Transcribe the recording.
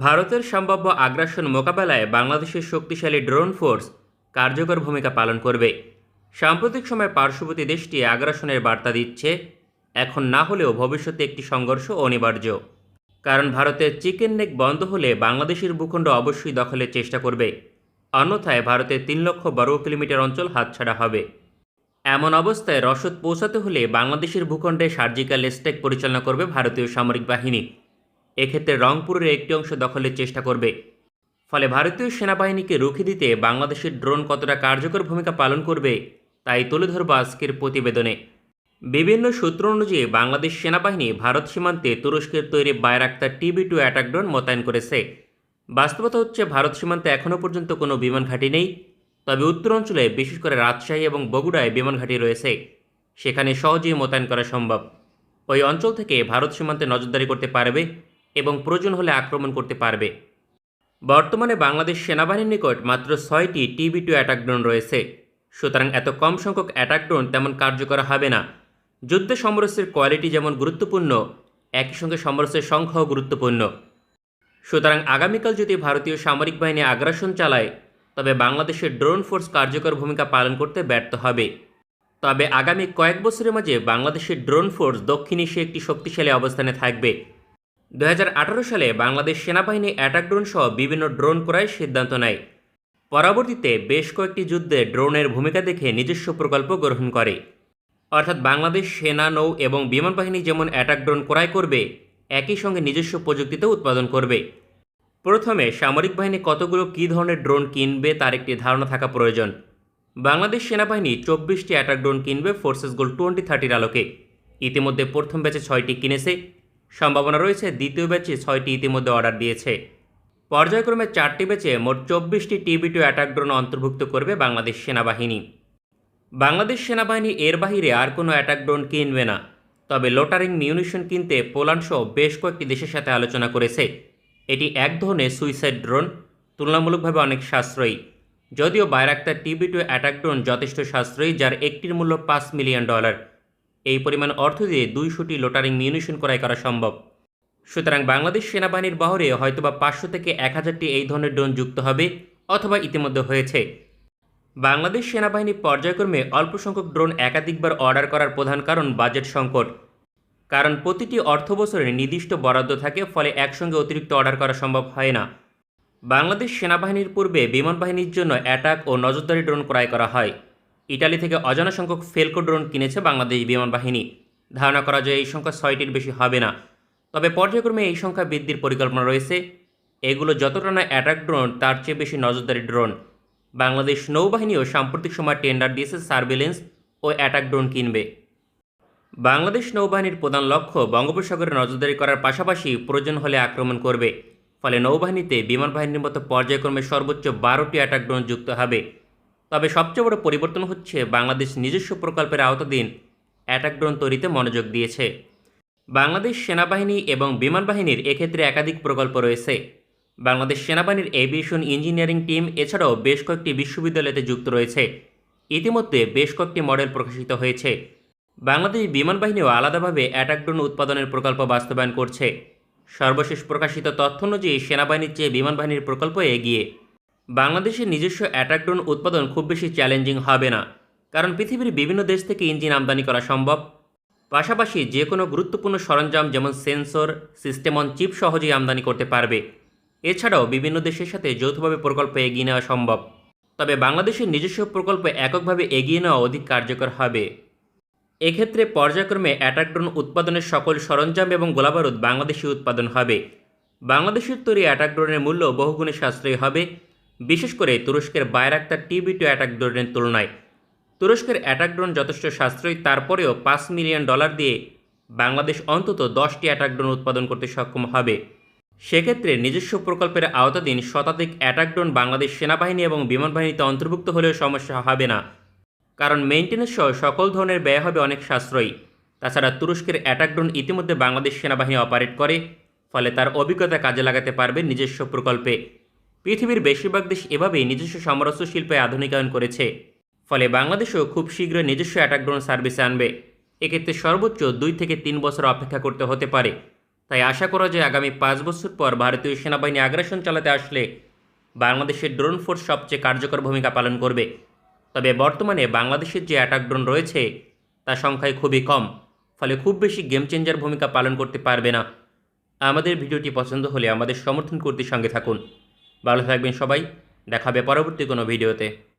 ভারতের সম্ভাব্য আগ্রাসন মোকাবেলায় বাংলাদেশের শক্তিশালী ড্রোন ফোর্স কার্যকর ভূমিকা পালন করবে। সাম্প্রতিক সময়ে পার্শ্ববর্তী দেশটি আগ্রাসনের বার্তা দিচ্ছে, এখন না হলেও ভবিষ্যতে একটি সংঘর্ষ অনিবার্য। কারণ ভারতের চিকেন নেক বন্ধ হলে বাংলাদেশের ভূখণ্ড অবশ্যই দখলের চেষ্টা করবে। অন্যথায় ভারতের তিন লক্ষ বর্গ কিলোমিটার অঞ্চল হাতছাড়া হবে। এমন অবস্থায় রসদ পৌঁছাতে হলে বাংলাদেশের ভূখণ্ডে সার্জিক্যাল স্ট্রাইক পরিচালনা করবে ভারতীয় সামরিক বাহিনী। এক্ষেত্রে রংপুরের একটি অংশ দখলের চেষ্টা করবে। ফলে ভারতীয় সেনাবাহিনীকে রুখে দিতে বাংলাদেশের ড্রোন কতটা কার্যকর ভূমিকা পালন করবে, তাই তুলে ধরব আজকের প্রতিবেদনে। বিভিন্ন সূত্র অনুযায়ী বাংলাদেশ সেনাবাহিনী ভারত সীমান্তে তুরস্কের তৈরি Bayraktar TB two attack drone মোতায়েন করেছে। বাস্তবতা হচ্ছে ভারত সীমান্তে এখনও পর্যন্ত কোনো বিমান ঘাঁটি নেই, তবে উত্তর অঞ্চলে বিশেষ করে রাজশাহী এবং বগুড়ায় বিমান ঘাঁটি রয়েছে। সেখানে সহজেই মোতায়েন করা সম্ভব। ওই অঞ্চল থেকে ভারত সীমান্তে নজরদারি করতে পারবে এবং প্রয়োজন হলে আক্রমণ করতে পারবে। বর্তমানে বাংলাদেশ সেনাবাহিনীর নিকট মাত্র ছয়টি টিবি টু অ্যাটাক ড্রোন রয়েছে। সুতরাং এত কম সংখ্যক অ্যাটাক ড্রোন তেমন কার্যকর হবে না। যুদ্ধে সমরসের কোয়ালিটি যেমন গুরুত্বপূর্ণ, একই সঙ্গে সমরস্যের সংখ্যাও গুরুত্বপূর্ণ। সুতরাং আগামীকাল যদি ভারতীয় সামরিক বাহিনী আগ্রাসন চালায়, তবে বাংলাদেশের ড্রোন ফোর্স কার্যকর ভূমিকা পালন করতে ব্যর্থ হবে। তবে আগামী কয়েক বছরের মাঝে বাংলাদেশের ড্রোন ফোর্স দক্ষিণ এশিয়া একটি শক্তিশালী অবস্থানে থাকবে। দু হাজার আঠারো সালে বাংলাদেশ সেনাবাহিনী অ্যাটাক ড্রোন সহ বিভিন্ন ড্রোন ক্রয়ের সিদ্ধান্ত নেয়। পরবর্তীতে বেশ কয়েকটি যুদ্ধে ড্রোনের ভূমিকা দেখে নিজস্ব প্রকল্প গ্রহণ করে। অর্থাৎ বাংলাদেশ সেনা, নৌ এবং বিমান বাহিনী যেমন অ্যাটাক ড্রোন ক্রয় করবে, একই সঙ্গে নিজস্ব প্রযুক্তিতে উৎপাদন করবে। প্রথমে সামরিক বাহিনী কতগুলো কী ধরনের ড্রোন কিনবে তার একটি ধারণা থাকা প্রয়োজন। বাংলাদেশ সেনাবাহিনী চব্বিশটি অ্যাটাক ড্রোন কিনবে ফোর্সেস গোল টোয়েন্টি থার্টির আলোকে। ইতিমধ্যে প্রথম ব্যাচে ছয়টি কিনেছে। সম্ভাবনা রয়েছে দ্বিতীয় ব্যাচে ছয়টি ইতিমধ্যে অর্ডার দিয়েছে। পর্যায়ক্রমে চারটি ব্যাচে মোট চব্বিশটি টিবি টু অ্যাটাক ড্রোন অন্তর্ভুক্ত করবে বাংলাদেশ সেনাবাহিনী। বাংলাদেশ সেনাবাহিনী এর বাহিরে আর কোনো অ্যাটাক ড্রোন কিনবে না। তবে লোটারিং মিউনিশন কিনতে পোল্যান্ড সহ বেশ কয়েকটি দেশের সাথে আলোচনা করেছে। এটি এক ধরনের সুইসাইড ড্রোন, তুলনামূলকভাবে অনেক সাশ্রয়ী। যদিও Bayraktar TB two attack drone যথেষ্ট সাশ্রয়ী, যার একটির মূল্য পাঁচ মিলিয়ন ডলার। এই পরিমাণ অর্থ দিয়ে দুইশোটি লোটারিং মিউনিশন ক্রয় করা সম্ভব। সুতরাং বাংলাদেশ সেনাবাহিনীর বহরে হয়তোবা পাঁচশো থেকে এক হাজারটি এই ধরনের ড্রোন যুক্ত হবে অথবা ইতিমধ্যে হয়েছে। বাংলাদেশ সেনাবাহিনী পর্যায়ক্রমে অল্প সংখ্যক ড্রোন একাধিকবার অর্ডার করার প্রধান কারণ বাজেট সংকট। কারণ প্রতিটি অর্থ বছরে নির্দিষ্ট বরাদ্দ থাকে, ফলে একসঙ্গে অতিরিক্ত অর্ডার করা সম্ভব হয় না। বাংলাদেশ সেনাবাহিনীর পূর্বে বিমান বাহিনীর জন্য অ্যাটাক ও নজরদারি ড্রোন ক্রয় করা হয়। ইটালি থেকে অজানা সংখ্যক ফেলকো ড্রোন কিনেছে বাংলাদেশ বিমান বাহিনী। ধারণা করা যায় এই সংখ্যা ছয়টির বেশি হবে না। তবে পর্যায়ক্রমে এই সংখ্যা বৃদ্ধির পরিকল্পনা রয়েছে। এগুলো যতটা না অ্যাটাক ড্রোন, তার চেয়ে বেশি নজরদারি ড্রোন। বাংলাদেশ নৌবাহিনীও সাম্প্রতিক সময় টেন্ডার দিয়েছে সার্ভেলেন্স ও অ্যাটাক ড্রোন কিনবে। বাংলাদেশ নৌবাহিনীর প্রধান লক্ষ্য বঙ্গোপসাগরে নজরদারি করার পাশাপাশি প্রয়োজন হলে আক্রমণ করবে। ফলে নৌবাহিনীতে বিমান বাহিনীর মতো পর্যায়ক্রমে সর্বোচ্চ বারোটি অ্যাটাক ড্রোন যুক্ত হবে। তবে সবচেয়ে বড় পরিবর্তন হচ্ছে বাংলাদেশ নিজস্ব প্রকল্পের আওতাধীন অ্যাটাক ড্রোন তৈরিতে মনোযোগ দিয়েছে। বাংলাদেশ সেনাবাহিনী এবং বিমান বাহিনীর এক্ষেত্রে একাধিক প্রকল্প রয়েছে। বাংলাদেশ সেনাবাহিনীর এভিয়েশন ইঞ্জিনিয়ারিং টিম এছাড়াও বেশ কয়েকটি বিশ্ববিদ্যালয়তে যুক্ত রয়েছে। ইতিমধ্যে বেশ কয়েকটি মডেল প্রকাশিত হয়েছে। বাংলাদেশ বিমান বাহিনীও আলাদাভাবে অ্যাটাক ড্রোন উৎপাদনের প্রকল্প বাস্তবায়ন করছে। সর্বশেষ প্রকাশিত তথ্য অনুযায়ী সেনাবাহিনীর চেয়ে বিমান বাহিনীর প্রকল্প এগিয়ে বাংলাদেশের নিজস্ব অ্যাটাক ড্রোন উৎপাদন খুব বেশি চ্যালেঞ্জিং হবে না, কারণ পৃথিবীর বিভিন্ন দেশ থেকে ইঞ্জিন আমদানি করা সম্ভব। পাশাপাশি যে কোনো গুরুত্বপূর্ণ সরঞ্জাম যেমন সেন্সর, সিস্টেম অন চিপ সহজেই আমদানি করতে পারবে। এছাড়াও বিভিন্ন দেশের সাথে যৌথভাবে প্রকল্প এগিয়ে নেওয়া সম্ভব। তবে বাংলাদেশের নিজস্ব প্রকল্প এককভাবে এগিয়ে নেওয়া অধিক কার্যকর হবে। এক্ষেত্রে পর্যায়ক্রমে অ্যাটাক ড্রোন উৎপাদনের সকল সরঞ্জাম এবং গোলাবারুদ বাংলাদেশি উৎপাদন হবে। বাংলাদেশের তৈরি অ্যাটাক ড্রোনের মূল্য বহুগুণে সাশ্রয়ী হবে। বিশেষ করে তুরস্কের বায়রাক্তার টিবি টু অ্যাটাক ড্রোনের তুলনায়। তুরস্কের অ্যাটাক ড্রোন যথেষ্ট সাশ্রয়ী, তারপরেও পাঁচ মিলিয়ন ডলার দিয়ে বাংলাদেশ অন্তত দশটি অ্যাটাক ড্রোন উৎপাদন করতে সক্ষম হবে। সেক্ষেত্রে নিজস্ব প্রকল্পের আওতাধীন শতাধিক অ্যাটাক ড্রোন বাংলাদেশ সেনাবাহিনী এবং বিমান বাহিনীতে অন্তর্ভুক্ত হলেও সমস্যা হবে না। কারণ মেইনটেন্যান্স সহ সকল ধরনের ব্যয় হবে অনেক সাশ্রয়ী। তাছাড়া তুরস্কের অ্যাটাক ড্রোন ইতিমধ্যে বাংলাদেশ সেনাবাহিনী অপারেট করে, ফলে তার অভিজ্ঞতা কাজে লাগাতে পারবে নিজস্ব প্রকল্পে। পৃথিবীর বেশিরভাগ দেশ এভাবেই নিজস্ব সমরস্ত্র শিল্পে আধুনিকায়ন করেছে। ফলে বাংলাদেশও খুব শীঘ্রই নিজস্ব অ্যাটাক ড্রোন সার্ভিসে আনবে। এক্ষেত্রে সর্বোচ্চ দুই থেকে তিন বছর অপেক্ষা করতে হতে পারে। তাই আশা করা যায় আগামী পাঁচ বছর পর ভারতীয় সেনাবাহিনী আগ্রাসন চালাতে আসলে বাংলাদেশের ড্রোন ফোর্স সবচেয়ে কার্যকর ভূমিকা পালন করবে। তবে বর্তমানে বাংলাদেশের যে অ্যাটাক ড্রোন রয়েছে তা সংখ্যায় খুবই কম। ফলে খুব বেশি গেম চেঞ্জার ভূমিকা পালন করতে পারবে না। আমাদের ভিডিওটি পছন্দ হলে আমাদের সমর্থন করতে সঙ্গে থাকুন। ভালো থাকবেন সবাই দেখাবে পরবর্তী কোনো ভিডিওতে।